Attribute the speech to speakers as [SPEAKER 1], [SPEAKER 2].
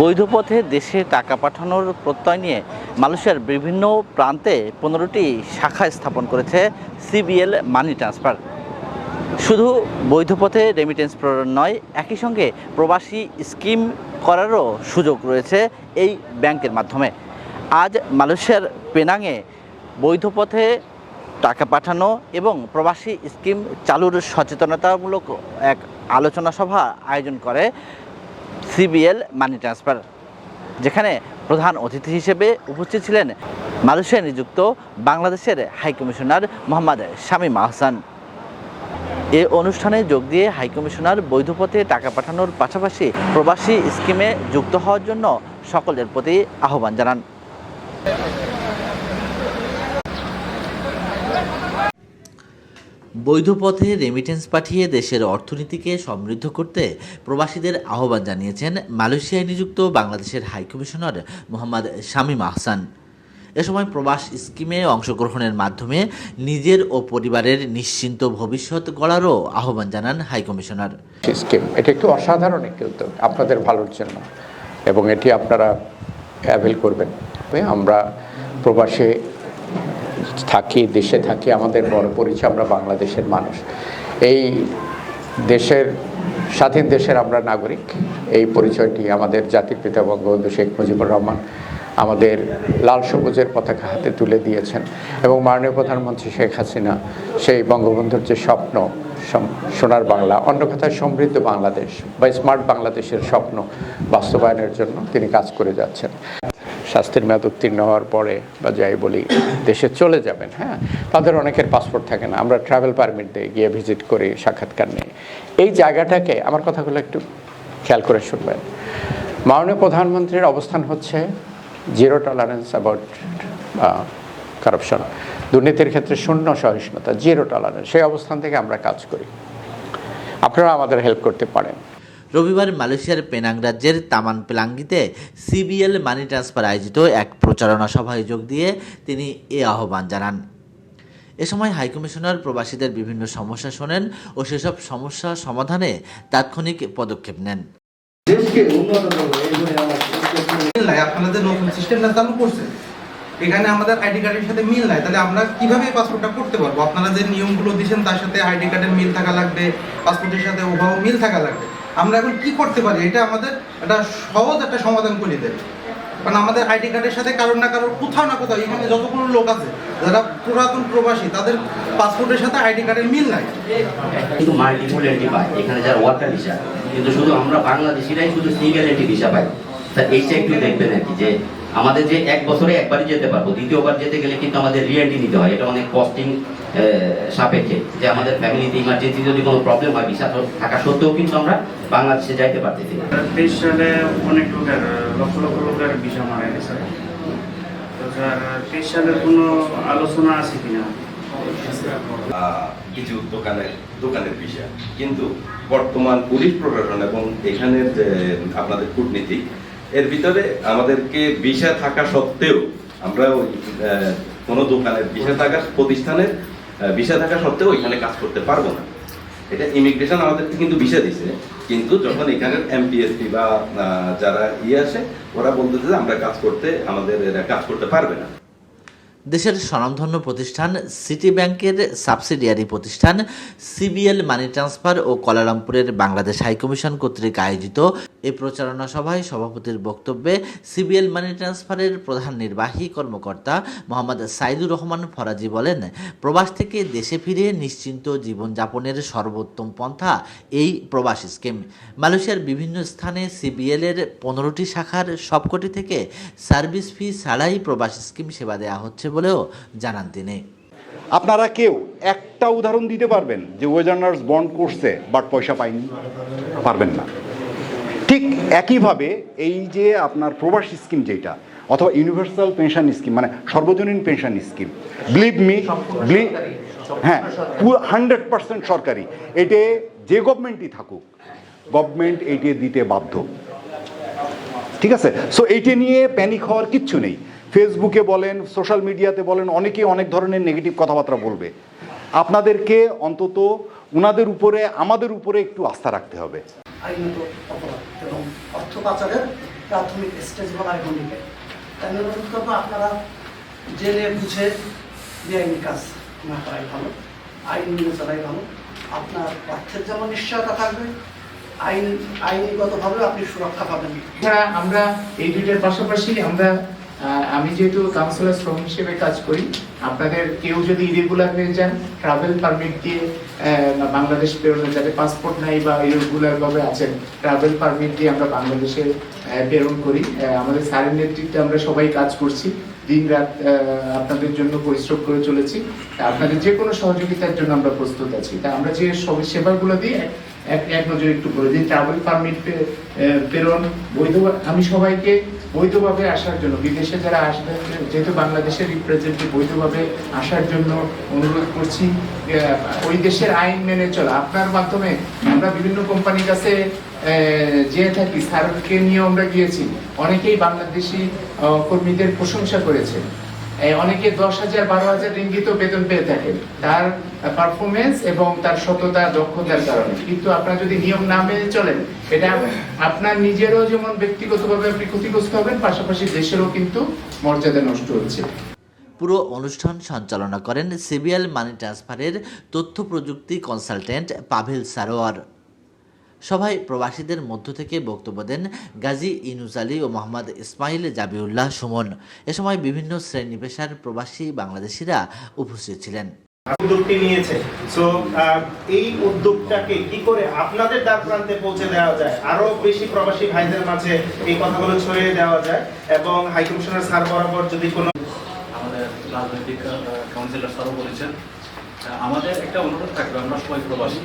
[SPEAKER 1] বৈধ পথে দেশে টাকা পাঠানোর প্রত্যয় নিয়ে মালয়েশিয়ার বিভিন্ন প্রান্তে পনেরোটি শাখা স্থাপন করেছে সিবিএল মানি ট্রান্সফার। শুধু বৈধ পথে রেমিটেন্স প্রেরণ নয়, একই সঙ্গে প্রবাসী স্কিম করারও সুযোগ রয়েছে এই ব্যাংকের মাধ্যমে। আজ মালয়েশিয়ার পেনাংয়ে বৈধ পথে টাকা পাঠানো এবং প্রবাসী স্কিম চালুর সচেতনতামূলক এক আলোচনা সভা আয়োজন করে সিবিএল মানি ট্রান্সফার, যেখানে প্রধান অতিথি হিসেবে উপস্থিত ছিলেন মালয়েশিয়ায় নিযুক্ত বাংলাদেশের হাইকমিশনার মোহাম্মদ শামীম আহসান। এ অনুষ্ঠানে যোগ দিয়ে হাইকমিশনার বৈধ পথে টাকা পাঠানোর পাশাপাশি প্রবাসী স্কিমে যুক্ত হওয়ার জন্য সকলের প্রতি আহ্বান জানান। বৈধ পথে রেমিটেন্স পাঠিয়ে দেশের অর্থনীতিকে সমৃদ্ধ করতে প্রবাসীদের আহ্বান জানিয়েছেন মালয়েশিয়ায় নিযুক্ত বাংলাদেশের হাইকমিশনার মোহাম্মদ শামীম আহসান। এ সময় প্রবাস স্কিমে অংশগ্রহণের মাধ্যমে নিজের ও পরিবারের নিশ্চিন্ত ভবিষ্যৎ গড়ারও আহ্বান জানান হাইকমিশনার
[SPEAKER 2] স্কিম, এটা একটু অসাধারণ একটি উদ্যোগ, আপনাদের ভালোর জন্য। এবং এটি আপনারা অ্যাভেল করবেন। আমরা প্রবাসে থাকি, দেশে থাকি, আমাদের বড় পরিচয় আমরা বাংলাদেশের মানুষ। এই দেশের, স্বাধীন দেশের আমরা নাগরিক। এই পরিচয়টি আমাদের জাতির পিতা বঙ্গবন্ধু শেখ মুজিবুর রহমান আমাদের লাল সবুজের পতাকা হাতে তুলে দিয়েছেন এবং মাননীয় প্রধানমন্ত্রী শেখ হাসিনা সেই বঙ্গবন্ধুর যে স্বপ্ন সোনার বাংলা, অন্য কথায় সমৃদ্ধ বাংলাদেশ বা স্মার্ট বাংলাদেশের স্বপ্ন বাস্তবায়নের জন্য তিনি কাজ করে যাচ্ছেন। শাস্তির মেয়াদ উত্তীর্ণ হওয়ার পরে বা যাই বলি, দেশে চলে যাবেন হ্যাঁ? তাদের অনেকের পাসপোর্ট থাকে না। আমরা ট্রাভেল পারমিট দিয়ে গিয়ে ভিজিট করি, সাক্ষাৎকার নিই। এই জায়গাটাকে, আমার কথাগুলো একটু খেয়াল করে শুনবেন। মাননীয় প্রধানমন্ত্রীর অবস্থান হচ্ছে জিরো টলারেন্স অ্যাবাউট কারাপশন দুর্নীতির ক্ষেত্রে শূন্য সহিষ্ণুতা জিরো টলারেন্স সেই অবস্থান থেকে আমরা কাজ করি। আপনারা আমাদের হেল্প করতে পারেন।
[SPEAKER 1] রবিবার মালয়েশিয়ার পেনাং রাজ্যের তামান পেলাঙ্গিতে সিবিএল মানি ট্রান্সফার আয়োজিত এক প্রচারণা সভায় যোগ দিয়ে তিনি এ আহ্বান জানান। এ সময় হাইকমিশনার প্রবাসীদের বিভিন্ন সমস্যা শোনেন ও সেসব সমস্যা সমাধানে তাৎক্ষণিক পদক্ষেপ নেন।
[SPEAKER 3] দেশকে উন্নত
[SPEAKER 4] যে নতুন সিস্টেমটা চালু করছেন এখানে আমাদের আইডি কার্ডের সাথে মিল নাই তাহলে আমরা কীভাবে পাসপোর্টটা করতে পারব? আপনারা যে নিয়মগুলো দিয়েছেন তার সাথে আইডি কার্ডের মিল থাকা লাগবে পাসপোর্টের সাথে ওভাবে মিল থাকা লাগবে। আমরা এখন কি করতে পারি? এটা আমাদের একটা সহজ একটা সমাধান করে দেবে। কারণ আমাদের আইডি কার্ডের সাথে কারোর না কারোর কোথাও না কোথাও এখানে যতগুলো লোক আছে, যারা পুরাতন প্রবাসী, তাদের পাসপোর্টের সাথে আইডি কার্ডের মিল নাই।
[SPEAKER 5] কিন্তু মাল্টিপল পায় এখানে যারা ওয়ার্কার ভিসা কিন্তু শুধু আমরা বাংলাদেশিরাই শুধু সিঙ্গেল ভিসা পাই। তা এইটা একটু দেখবেন আর কি, যে আমাদের যে এক বছরে একবারই যেতে পারব, দ্বিতীয়বার যেতে গেলে কিন্তু আমাদের রিএন্ট্রি নিতে হয়। এটা অনেক কস্টিং সাপেক্ষে যে আমাদের ফ্যামিলিতে ইমার্জেন্সি যদি কোনো প্রবলেম হয় ভিসা থাকা সত্ত্বেও কিন্তু আমরা বাংলাদেশে যাইতে পারতেছি না।
[SPEAKER 6] তেইশ সালে অনেক লোকের লক্ষ লক্ষ লোকের ভিসা মারা গেছে। তো স্যার তেইশ সালের কোনো আলোচনা আছে কিনা?
[SPEAKER 7] কিছু দোকানের দোকানের বিষয় কিন্তু বর্তমান পুলিশ প্রশাসন এবং এখানের যে আপনাদের কূটনীতি এর ভিতরে আমাদেরকে বিষয় থাকা সত্ত্বেও আমরা কোনো দোকানের বিষয় থাকা প্রতিষ্ঠানের বিষয় থাকা সত্ত্বেও এখানে কাজ করতে পারব না। এটা ইমিগ্রেশন আমাদেরকে কিন্তু ভিসা দিছে, কিন্তু যখন এখানের এমপিএসপি বা যারা ইয়ে আসে, ওরা বলতেছে যে আমরা কাজ করতে, আমাদের কাজ করতে পারবে না।
[SPEAKER 1] দেশের স্বনামধন্য প্রতিষ্ঠান সিটি ব্যাংকের সাবসিডিয়ারি প্রতিষ্ঠান সিবিএল মানি ট্রান্সফার ও কলালামপুরের বাংলাদেশ হাইকমিশন কর্তৃক আয়োজিত এই প্রচারণা সভায় সভাপতির বক্তব্যে সিবিএল মানি ট্রান্সফারের প্রধান নির্বাহী কর্মকর্তা মোহাম্মদ সাইদুর রহমান ফরাজি বলেন, প্রবাস থেকে দেশে ফিরে নিশ্চিন্ত জীবনযাপনের সর্বোত্তম পন্থা এই প্রবাস স্কিম। মালয়েশিয়ার বিভিন্ন স্থানে সিবিএল এর পনেরোটি শাখার সবকটি থেকে সার্ভিস ফি ছাড়াই প্রবাস স্কিম সেবা দেওয়া হচ্ছে বলেও জানান তিনি
[SPEAKER 8] আপনারা কেউ একটা উদাহরণ দিতে পারবেন যে ওয়েজার্নার্স বন্ড করছে বাট পয়সা পায়নি পারবেন না। ঠিক একইভাবে এই যে আপনার প্রবাসী স্কিম যেটা, অথবা ইউনিভার্সাল পেনশন স্কিম মানে সর্বজনীন পেনশন স্কিম বিলিভ মি হ্যাঁ হান্ড্রেড পার্সেন্ট সরকারি। এটে যে গভর্নমেন্টই থাকুক গভর্নমেন্ট এইটে দিতে বাধ্য। ঠিক আছে? সো এইটা নিয়ে প্যানিক হওয়ার কিচ্ছু নেই। ফেসবুকে বলেন সোশ্যাল মিডিয়াতে বলেন অনেকেই অনেক ধরনের নেগেটিভ কথাবার্তা বলবে। আপনাদেরকে অন্তত ওনাদের উপরে আমাদের উপরে একটু আস্থা রাখতে হবে।
[SPEAKER 9] আইনত অপরাধ এবং অর্থ পাচারের প্রাথমিক স্টেজ ভূমিকা। তাই আপনারা জেনে বুঝে বেআইনি কাজ না করাই ভালো আইন মেনে চলাই ভালো। আপনার অর্থের যেমন নিশ্চয়তা থাকবে আইন আইনগতভাবে আপনি সুরক্ষা পাবেন।
[SPEAKER 10] এছাড়া আমরা এই দুইটার পাশাপাশি আমরা আমি যেহেতু কাউন্সিলর শ্রম হিসেবে কাজ করি, আপনাদের কেউ যদি ইরেগুলার হয়ে যান ট্রাভেল পারমিট দিয়ে বাংলাদেশ বেরোনো যাতে পাসপোর্ট নাই বা ইরেগুলার ভাবে আছেন ট্রাভেল পারমিট দিয়ে আমরা বাংলাদেশে প্রেরণ করি। আমাদের স্যারের নেতৃত্বে আমরা সবাই কাজ করছি। দিন রাত আপনাদের জন্য পরিশ্রম করে চলেছি। আপনাদের যে কোনো সহযোগিতার জন্য আমরা প্রস্তুত আছি। তা আমরা যে সব সেবাগুলো দিই এক- এক একটু বলে দিই। ট্রাভেল পারমিট প্রেরণ, বৈধ, আমি সবাইকে বৈধভাবে আসার জন্য, বিদেশে যারা আসবে যেহেতু বাংলাদেশের রিপ্রেজেন্টেটিভ বৈধভাবে আসার জন্য অনুরোধ করছি ওই দেশের আইন মেনে চলা। আপনার মাধ্যমে আমরা বিভিন্ন কোম্পানির কাছে যেয়ে থাকি, স্যারকে নিয়ে আমরা গিয়েছি। অনেকেই বাংলাদেশি কর্মীদের প্রশংসা করেছে অনেকে দশ হাজার, বারো হাজার রিঙ্গিত বেতন পেয়ে থাকেন। তার পারফরমেন্স এবং তার সততা, দক্ষতার কারণে। কিন্তু আপনার যদি নিয়ম না মেনে চলেন, এটা আপনার নিজেরও যেমন ব্যক্তিগতভাবে আপনি ক্ষতিগ্রস্ত হবেন, পাশাপাশি দেশেরও কিন্তু মর্যাদা নষ্ট হচ্ছে।
[SPEAKER 1] পুরো অনুষ্ঠান সঞ্চালনা করেন সিবিএল মানি ট্রান্সফারের তথ্য প্রযুক্তি কনসালটেন্ট পাভেল সারোয়ার। সভায় প্রবাসীদের মধ্য থেকে বক্তব্য দেন গাজী ইনুজ আলী ও মোহাম্মদ ইসমাইল জাবিউল্লাহ সুমন। এ সময় বিভিন্ন শ্রেণি পেশার প্রবাসী বাংলাদেশিরা উপস্থিত ছিলেন।
[SPEAKER 11] উদ্যোগটি নিয়েছে। সো এই উদ্যোগটাকে কি করে আপনাদের দ্বার প্রান্তে পৌঁছে দেওয়া যায়? আরও বেশি প্রবাসী ভাইদের মাঝে এই কথাগুলো ছড়িয়ে দেওয়া যায় এবং হাই কমিশনার স্যার বরাবর যদি কোনো
[SPEAKER 12] আমাদের রাজনৈতিক কাউন্সিলর স্যারও বলেছেন আমাদের একটা অনুরোধ থাকবে আমরা সবাই প্রবাসী।